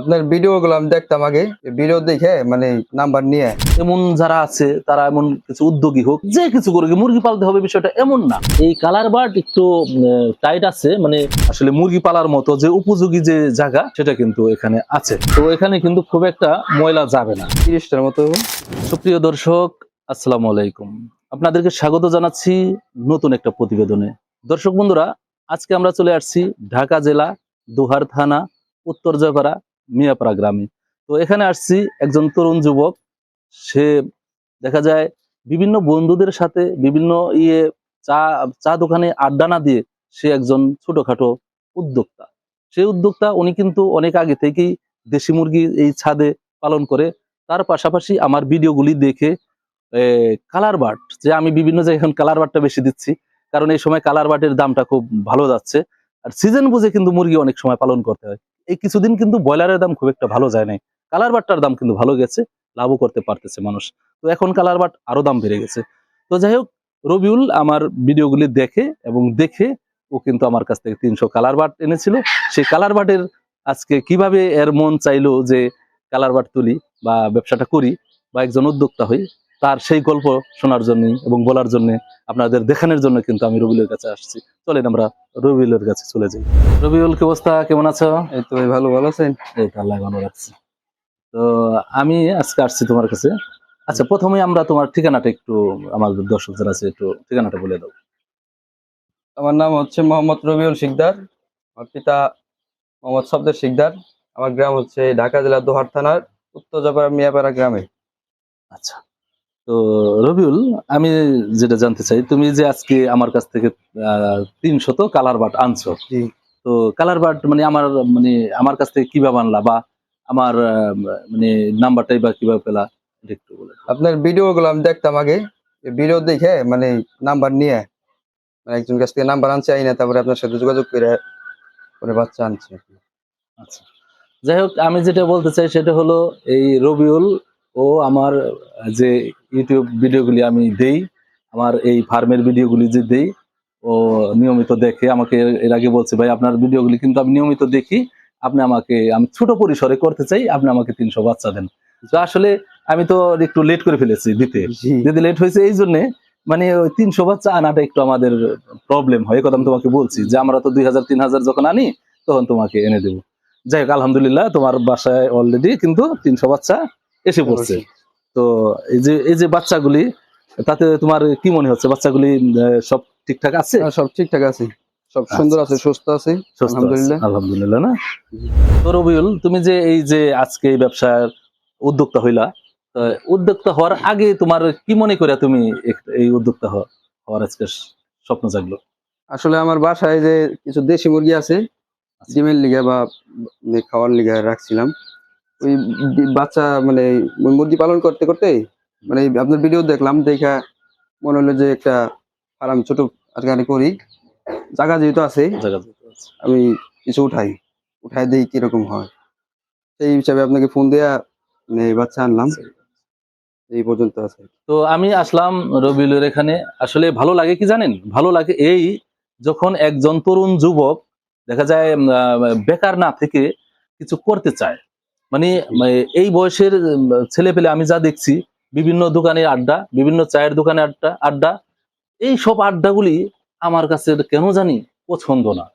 আপনার ভিডিও গুলো আমি দেখতাম আগে ভিডিও দেখে মানে নাম্বার নিয়ে। এমন যারা আছে তারা এমন কিছু উদ্যোগী হোক যে কিছু করে মুরগি পালতে হবে বিষয়টা এমন না। এই কালার বার্ড একটু টাইট আছে মানে আসলে মুরগি পালার মতো যে উপযোগী যে জায়গা সেটা কিন্তু এখানে আছে। তো এখানে কিন্তু খুব একটা ময়লা যাবে না। তিরিশটার মতো। সুপ্রিয় দর্শক আসসালামু আলাইকুম। আপনাদেরকে স্বাগত জানাচ্ছি নতুন একটা প্রতিবেদনে। দর্শক বন্ধুরা আজকে আমরা চলে আসছি ঢাকা জেলা দুহার থানা উত্তর জয়পাড়া মিয়াপাড়া গ্রামে তো এখানে আসছি একজন তরুণ যুবক। সে দেখা যায় বিভিন্ন বন্ধুদের সাথে বিভিন্ন ইয়ে চা চা দোকানে আড্ডা না দিয়ে সে একজন ছোটখাটো উদ্যোক্তা। সেই উদ্যোক্তা, উনি কিন্তু অনেক আগে থেকেই দেশি মুরগি এই ছাদে পালন করে। তার পাশাপাশি আমার ভিডিওগুলি দেখে কালার বার্ড, যে আমি বিভিন্ন জায়গায় এখন কালার বার্ডটা বেশি দিচ্ছি। কারণ এই সময় কালার বার্ডের দামটা খুব ভালো যাচ্ছে। আর সিজন বুঝে কিন্তু মুরগি অনেক সময় পালন করতে হয়। এই কিছুদিন কিন্তু ব্রয়লারের দাম খুব একটা ভালো যায় নাই। কালার বার্ডটার দাম কিন্তু ভালো গেছে, লাভও করতে পারতেছে মানুষ। তো এখন কালার বার্ড আরও দাম বেড়ে গেছে। তো যাই হোক, রবিউল আমার ভিডিওগুলি দেখে এবং দেখে ও কিন্তু আমার কাছ থেকে তিনশো কালার বার্ড এনেছিল। সেই কালার বার্ডের আজকে কীভাবে এর মন চাইলো যে কালার বার্ড তুলি বা ব্যবসাটা করি বা একজন উদ্যোক্তা হই তার সেই গল্প শোনার জন্য এবং বলার জন্য আপনাদের দেখানোর জন্য কিন্তু আমি রবিউলের কাছে আসছি। চলেন আমরা রবিউলের কাছে চলে যাই। রবিউল কি অবস্থা? কেমন আছো? এই তো ভালো ভালো আছেন? এই তো আল্লাহ ভালো রাখছি। তো আমি আজকে আসছি তোমার কাছে। আচ্ছা প্রথমে আমরা তোমার ঠিকানাটা একটু আমাদের দর্শক যারা আছে একটু ঠিকানাটা বলে দাও। আমার নাম হচ্ছে মোহাম্মদ রবিউল শিকদার। আমার পিতা মোহাম্মদ শব্দের শিকদার। আমার গ্রাম হচ্ছে ঢাকা জেলার দোহার থানার উত্তর জয়পাড়া মিয়াপাড়া গ্রামে। আচ্ছা তো রবিউল আমি যেটা জানতে চাই তুমি যে আজকে আমার কাছ থেকে তিনশত কালার বাট আনছো। তো কালার বাট মানে আমার মানে আমার কাছ থেকে কীভাবে আনলা বা আমার মানে নাম্বারটাই বা কীভাবে পেলা একটু বলে আপনার ভিডিও গুলো আমি দেখতাম আগে ভিডিও দেখে মানে নাম্বার নিয়ে মানে একজন কাছ থেকে নাম্বার আনছে আইনা তারপরে আপনার সাথে যোগাযোগ করে পরে বাচ্চা আনছে। আচ্ছা। যাই হোক আমি যেটা বলতে চাই সেটা হলো এই রবিউল ও আমার যে ইউটিউব ভিডিওগুলি আমি দেই আমার এই ফার্মের ভিডিওগুলি যে দেই ও নিয়মিত দেখে আমাকে এর- আগে বলছে ভাই আপনার ভিডিওগুলি কিন্তু আমি নিয়মিত দেখি। আপনি আমাকে আমি ছোট পরিসরে করতে চাই আপনি আমাকে তিনশো বাচ্চা দেন। তো আসলে আমি তো একটু লেট করে ফেলেছি দিতে। যদি লেট হয়েছে এই জন্যে মানে ওই তিনশো বাচ্চা আনাটা একটু আমাদের প্রবলেম হয় কথা আমি তোমাকে বলছি। যে আমরা তো দুই হাজার তিন হাজার যখন আনি তখন তোমাকে এনে দেবো। যাই হোক আলহামদুলিল্লাহ তোমার বাসায় অলরেডি কিন্তু তিনশো বাচ্চা এসে পড়ছে। তো এই যে এই যে বাচ্চাগুলি তাতে তোমার কি মনে হচ্ছে? বাচ্চাগুলি আহ, সব ঠিকঠাক আছে? হ্যাঁ, সব ঠিকঠাক আছে। সব সুন্দর আছে সুস্থ আছে আলহামদুলিল্লাহ। আলহামদুলিল্লাহ না? তো রবিউল তুমি যে এই যে আজকে এই ব্যবসার উদ্যোক্তা হইলা তো উদ্যোক্তা হওয়ার আগে তোমার কি মনে করে তুমি এই উদ্যোক্তা হওয়া- হওয়ার আজকে স্বপ্ন জাগলো? আসলে আমার বাসায় যে কিছু দেশি মুরগি আছে ডিমের লিগে বা খাওয়ার লিগে রাখছিলাম। ওই বাচ্চা মানে মুরগি পালন করতে করতে মানে আপনার ভিডিও দেখলাম দেখা মনে হলো যে একটা ফার্ম ছোট আজকাল করি। জায়গা যেহেতু আছে আমি কিছু উঠাই উঠাই দিই কীরকম হয়। সেই হিসাবে আপনাকে ফোন দেয়া মানে বাচ্চা আনলাম। এই পর্যন্ত আছে। তো আমি আসলাম রবিউলের এখানে। আসলে ভালো লাগে কি জানেন? ভালো লাগে এই যখন একজন তরুণ যুবক দেখা যায় বেকার না থেকে কিছু করতে চায়। মানে এই বয়সের ছেলে পেলে আমি যা দেখছি বিভিন্ন দোকানে আড্ডা বিভিন্ন চায়ের দোকানে আড্ডা আড্ডা এই সব আড্ডাগুলি আমার কাছে কেন জানি পছন্দ না।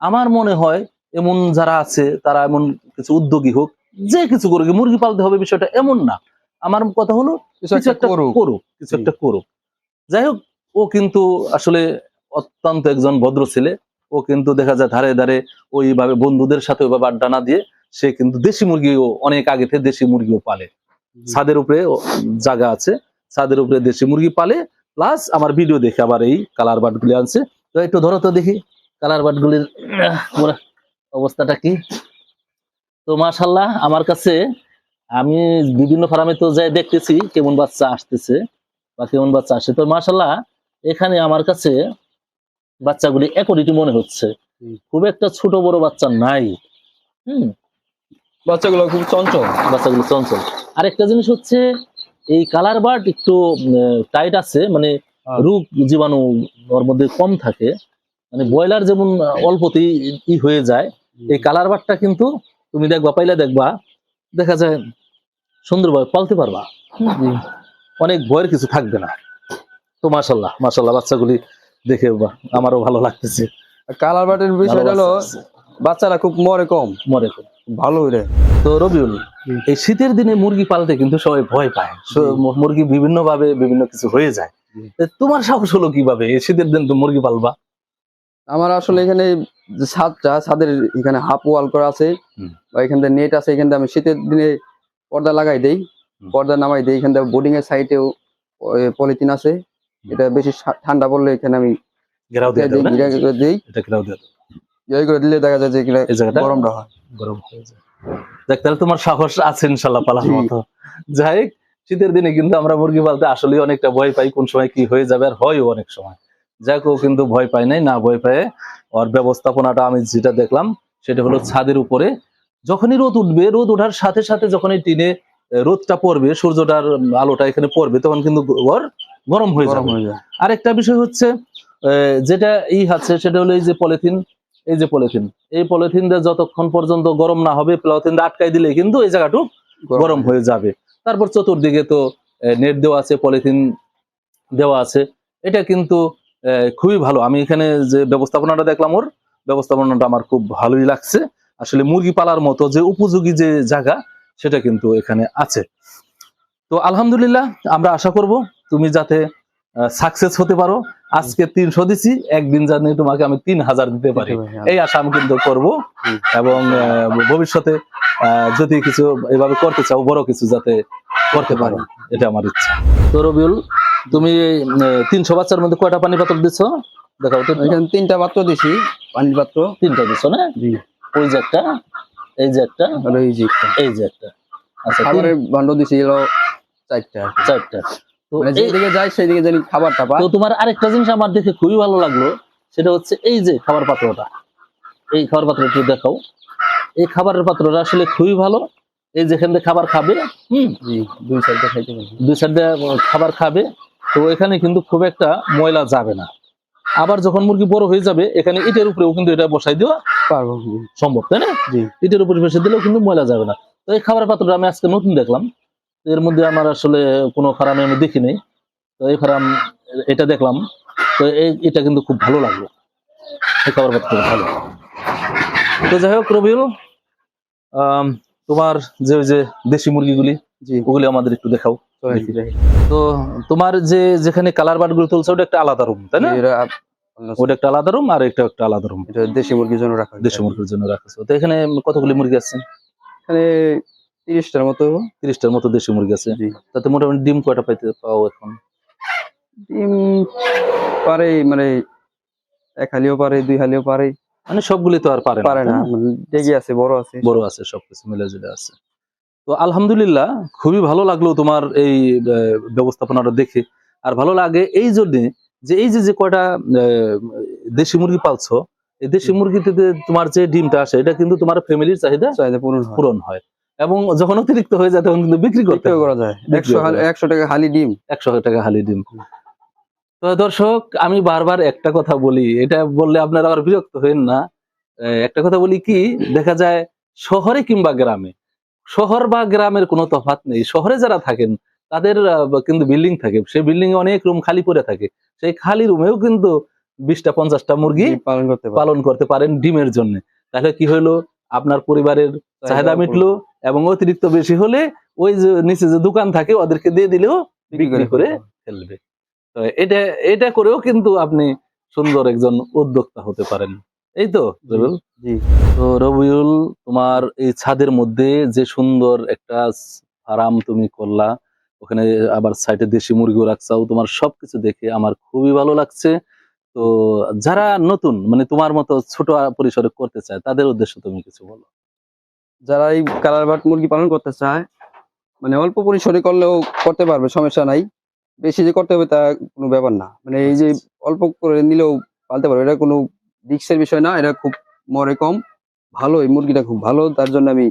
আমার মনে হয় এমন যারা আছে তারা এমন কিছু উদ্যোগী হোক যে কিছু করুক মুরগি পালতে হবে বিষয়টা এমন না। আমার কথা হলো কিছু একটা করুক। কিছু একটা করুক। যাই হোক ও কিন্তু আসলে অত্যন্ত একজন ভদ্র ছেলে। ও কিন্তু দেখা যায় ধারে ধারে ওইভাবে বন্ধুদের সাথে ওইভাবে আড্ডা না দিয়ে সে কিন্তু দেশি মুরগিও অনেক আগে থেকে দেশি মুরগিও পালে। ছাদের উপরে জায়গা আছে ছাদের উপরে দেশি মুরগি পালে প্লাস আমার ভিডিও দেখে আবার এই কালার বাট গুলি আনছে। তো একটু ধরো তো দেখি কালার বাট গুলির অবস্থাটা কি? তো মাশাল্লাহ আমার কাছে আমি বিভিন্ন ফার্মে তো যাই দেখতেছি কেমন বাচ্চা আসতেছে বা কেমন বাচ্চা আসে তো মাশাল্লাহ এখানে আমার কাছে বাচ্চাগুলি একরিটি মনে হচ্ছে। খুব একটা ছোট বড় বাচ্চা নাই। হুম বাচ্চাগুলো খুব চঞ্চল। বাচ্চাগুলো চঞ্চল। আরেকটা জিনিস হচ্ছে এই কালার বার্ড একটু টাইট আছে মানে হ্যাঁ। রোগ জীবাণু ওর মধ্যে কম থাকে। মানে ব্রয়লার যেমন অল্পতেই ই হয়ে যায় এই কালার বার্ডটা কিন্তু তুমি দেখবা পাইলে দেখবা দেখা যায় সুন্দরভাবে পালতে পারবা। অনেক ভয়ের কিছু থাকবে না। তো মাশাল্লাহ মাশাল্লাহ বাচ্চাগুলি দেখে আমারও ভালো লাগতেছে। কালার বাটের বিষয়টা হলো বাচ্চারা খুব মরে কম। মরে খুব। ভালো হইরে তো রবিউল এই শীতের দিনে মুরগি পালতে কিন্তু সবাই ভয় পায়। মুরগি বিভিন্ন ভাবে বিভিন্ন কিছু হয়ে যায়। তোমার সাহস হলো কীভাবে? এই শীতের দিন তো মুরগি পালবা। আমার আসলে এখানে ছাদটা ছাদের এখানে হাফ ওয়াল করা আছে। বা এখান থেকে নেট আছে এখান থেকে আমি শীতের দিনে পর্দা লাগাই দেই। পর্দা নামাই দেই এখান থেকে বোর্ডিং এর সাইডেও পলিথিন আছে। এটা বেশি ঠান্ডা পড়লে এখানে আমি দিই ইয়ে করে দিলে দেখা যায় যে এখানে এই জায়গাটা? গরমটা হয়। গরম হয়ে যায়। দেখ তাহলে তোমার সাহস আছে ইনশাল্লাহ পালার মতো। যাই শীতের দিনে কিন্তু আমরা মুরগি পালতে আসলে অনেকটা ভয় পাই কোন সময় কি হয়ে যাবে আর হয়ও অনেক সময়। যাক ও কিন্তু ভয় পায় নাই না ভয় পায় ওর ব্যবস্থাপনাটা আমি যেটা দেখলাম সেটা হলো ছাদের উপরে। যখনই রোদ উঠবে রোদ ওঠার সাথে সাথে যখন এই টিনে রোদটা পড়বে সূর্যটার আলোটা এখানে পড়বে তখন কিন্তু ঘর গরম হয়ে যাবে। হয়ে যায়। আরেকটা বিষয় হচ্ছে আহ, যেটা ই আছে সেটা হলো এই যে পলিথিন এই যে পলিথিন এই পলিথিন দিয়ে যতক্ষণ পর্যন্ত গরম না হবে পলিথিন দিয়ে আটকাই দিলে কিন্তু এই জায়গাটুক গরম হয়ে যাবে। তারপর চতুর্দিকে তো নেট দেওয়া আছে পলিথিন দেওয়া আছে। এটা কিন্তু খুবই ভালো। আমি এখানে যে ব্যবস্থাপনাটা দেখলাম ওর ব্যবস্থাপনাটা আমার খুব ভালোই লাগছে। আসলে মুরগি পালার মতো যে উপযোগী যে জায়গা সেটা কিন্তু এখানে আছে। তো আলহামদুলিল্লাহ আমরা আশা করব তুমি যাতে সাকসেস হতে পারো। আজকে তিনশো দিছি একদিন জানি তোমাকে আমি তিন হাজার দিতে পারি। এই আশা আমি কিন্তু করব। এবং ভবিষ্যতে যদি কিছু এভাবে করতে চাও বড় কিছু যাতে করতে পারো এটা আমার ইচ্ছা। তো রবিউল তুমি তিনশো বাচ্চার মধ্যে কয়টা পানি পাত্র দিচ্ছ দেখাও তো এখানে তিনটা পাত্র দিছি পানির পাত্র তিনটা দিচ্ছ না? ওই যে একটা এই যে একটা আর এই যে একটা। এই যে একটা। আচ্ছা খাবারের ভান্ড দিছি চারটা চারটা। যেদিকে যাই সেদিকে জানি খাবারটা পায় তো তোমার আরেকটা জিনিস আমার দেখে খুবই ভালো লাগল সেটা হচ্ছে এই যে খাবার পাত্রটা। এই খাবার পাত্র একটু দেখাও। এই খাবারের পাত্রটা আসলে খুবই ভালো। এই যেখান থেকে খাবার খাবে হুম দুই সাইডে খাইতে দুই সাইডে খাবার খাবে তো এখানে কিন্তু খুব একটা ময়লা যাবে না। আবার যখন মুরগি বড় হয়ে যাবে এখানে ইটের উপরেও কিন্তু এটা বসাই দেওয়া পারব। সম্ভব তাই না? জি। ইটের উপরে বসে দিলেও কিন্তু ময়লা যাবে না। তো এই খাবারের পাত্রটা আমি আজকে নতুন দেখলাম। এর মধ্যে আমার আসলে কোনো ফার্মে আমি দেখি নাই। তো এই ফার্ম এটা দেখলাম। তো এই এটা কিন্তু খুব ভালো লাগল। এই ভালো। তো যাই হোক রবিউল তোমার যে ওই যে দেশি মুরগিগুলি ওগুলি আমাদের একটু দেখাও। তো তোমার যে যেখানে কালার বাটগুলো তুলছে ওটা একটা আলাদা রুম তাই না? ওটা একটা আলাদা রুম আর একটা একটা আলাদা রুম এটা দেশি মুরগির জন্য রাখা দেশি মুরগির জন্য রাখা তো এখানে কতগুলি মুরগি আছে? এখানে তিরিশটার মতো তিরিশটার মতো দেশি মুরগি আছে। তাতে মোটামুটি ডিম কয়টা পাইতে পাও এখন? ডিম পারে মানে এক হালিও পারে দুই হালিও পারে। মানে সবগুলি তো আর পারে পারে না মানে ডেগে আছে বড় আছে। বড় আছে সবকিছু মিলে জুলে আছে। তো আলহামদুলিল্লাহ খুবই ভালো লাগল তোমার এই ব্যবস্থাপনাটা দেখে। আর ভালো লাগে এই জন্য যে এই যে যে কয়টা দেশি মুরগি পালছো এই দেশি মুরগিতে তোমার যে ডিমটা আসে এটা কিন্তু তোমার ফ্যামিলির চাহিদা পূরণ হয়। এবং যখন অতিরিক্ত হয়ে যায় তখন কিন্তু বিক্রি করতে করা যায়। একশো। একশো টাকা হালি ডিম। একশো টাকা হালি ডিম। তো দর্শক আমি বারবার একটা কথা বলি এটা বললে আপনারা আবার বিরক্ত হবেন না। একটা কথা বলি কি দেখা যায় শহরে কিংবা গ্রামে শহর বা গ্রামের কোনো তফাৎ নেই। শহরে যারা থাকেন তাদের কিন্তু বিল্ডিং থাকে। সেই বিল্ডিং এ অনেক রুম খালি পড়ে থাকে। সেই খালি রুমেও কিন্তু বিশটা পঞ্চাশটা মুরগি পালন করতে পালন করতে পারেন ডিমের জন্য। তাহলে কি হলো আপনার পরিবারের চাহিদা মিটলো এবং অতিরিক্ত বেশি হলে ওই যে নিচে যে দোকান থাকে ওদেরকে দিয়ে দিলেও বিক্রি করে ফেলবে। তো এটা এটা করেও কিন্তু আপনি সুন্দর একজন উদ্যোক্তা হতে পারেন। এই তো রবিউল? জি। তো রবিউল তোমার এই ছাদের মধ্যে যে সুন্দর একটা ফার্ম তুমি করলা ওখানে আবার সাইডে দেশি মুরগিও রাখছাও তোমার সবকিছু দেখে আমার খুবই ভালো লাগছে। তো যারা নতুন মানে তোমার মতো ছোট পরিসরে করতে চায় তাদের উদ্দেশ্য তুমি কিছু বলো। যারা এই কালার বাট মুরগি পালন করতে চায় মানে অল্প পরিসরে করলেও করতে পারবে সমস্যা নাই। বেশি যে করতে হবে তা কোনো ব্যাপার না। মানে এই যে অল্প করে নিলেও পালতে পারবে এটা কোনো রিক্সের বিষয় না এটা খুব মরে কম। ভালো এই মুরগিটা খুব ভালো তার জন্য আমি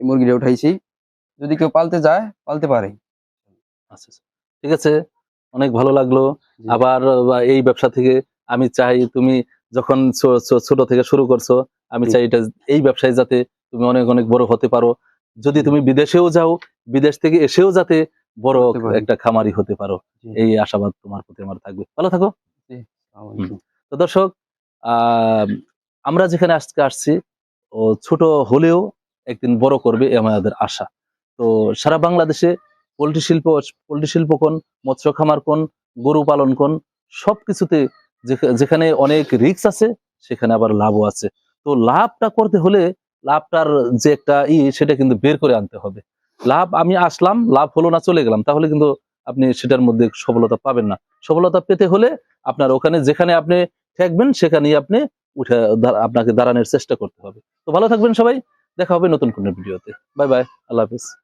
এই মুরগিটা উঠাইছি। যদি কেউ পালতে যায় পালতে পারে। আচ্ছা আচ্ছা। ঠিক আছে অনেক ভালো লাগল। আবার এই ব্যবসা থেকে আমি চাই তুমি যখন ছোট থেকে শুরু করছ আমি চাই এটা এই ব্যবসায় যাতে তুমি অনেক অনেক বড় হতে পারো। যদি তুমি বিদেশেও যাও বিদেশ থেকে এসেও যাতে বড় একটা খামারি হতে পারো। এই আশাবাদ তোমার প্রতি আমার থাকবে। ভালো থাকো। তো দর্শক আহ, আমরা যেখানে আজকে আসছি ও ছোট হলেও একদিন বড় করবে এ আমাদের আশা। তো সারা বাংলাদেশে পোল্ট্রি শিল্প পোল্ট্রি শিল্প কোন, মৎস্য খামার কোন, গরু পালন কোন, সবকিছুতে যেখা- যেখানে অনেক রিস্ক আছে, সেখানে আবার লাভও আছে। তো লাভটা করতে হলে লাভটার যে একটা ই, সেটা কিন্তু বের করে আনতে হবে। লাভ, আমি আসলাম, লাভ হলো না, চলে গেলাম, তাহলে কিন্তু আপনি সেটার মধ্যে সফলতা পাবেন না। সফলতা পেতে হলে আপনার ওখানে যেখানে আপনি থাকবেন সেখানেই আপনি উঠে আপনাকে দাঁড়ানোর চেষ্টা করতে হবে। তো ভালো থাকবেন সবাই, দেখা হবে নতুন কোনো ভিডিওতে। বাই বাই, আল্লাহ হাফিজ।